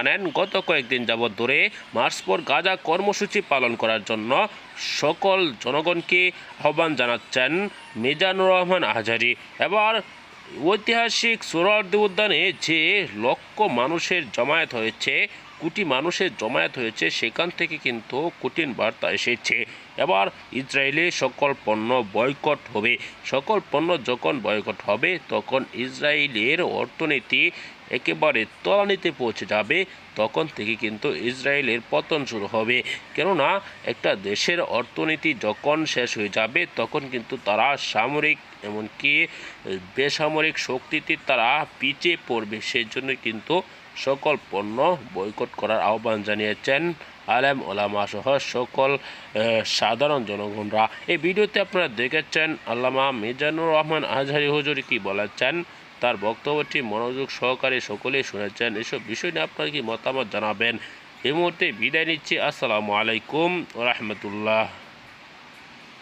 জানেন, গত কয়েকদিন যাবৎ ধরে মার্চ পর গাজা কর্মসূচি পালন করার জন্য সকল জনগণকে আহ্বান জানাচ্ছেন মিজানুর রহমান আহাজারি এবার ঐতিহাসিক সোহরাওয়ার্দী উদ্যানে যে লক্ষ মানুষের জমায়েত হয়েছে কোটি মানুষের জমায়েত হয়েছে, সেখান থেকে কিন্তু কঠিন বার্তা এসেছে। এবার ইসরায়েলে সকল পণ্য বয়কট হবে। সকল পণ্য যখন বয়কট হবে, তখন ইসরায়েলের অর্থনীতি একেবারে তলানিতে পৌঁছে যাবে। তখন থেকে কিন্তু ইসরায়েলের পতন শুরু হবে। কেননা, একটা দেশের অর্থনীতি যখন শেষ হয়ে যাবে, তখন কিন্তু তারা সামরিক এমনকি বেসামরিক শক্তিতে তারা পিছিয়ে পড়বে। সেই জন্য কিন্তু সকল পণ্য বয়কট করার আহ্বান জানিয়েছেন আলেম ওলামা সহ সকল সাধারণ জনগণরা। এই ভিডিওতে আপনারা দেখেছেন আল্লামা মিজানুর রহমান আজহারি হুজুরি কি বলেছেন, তার বক্তব্যটি মনোযোগ সহকারে সকলেই শুনেছেন। এসব বিষয় নিয়ে আপনার কি মতামত জানাবেন? এই মুহূর্তে বিদায় নিচ্ছি। আসসালামু আলাইকুম রহমতুল্লাহ।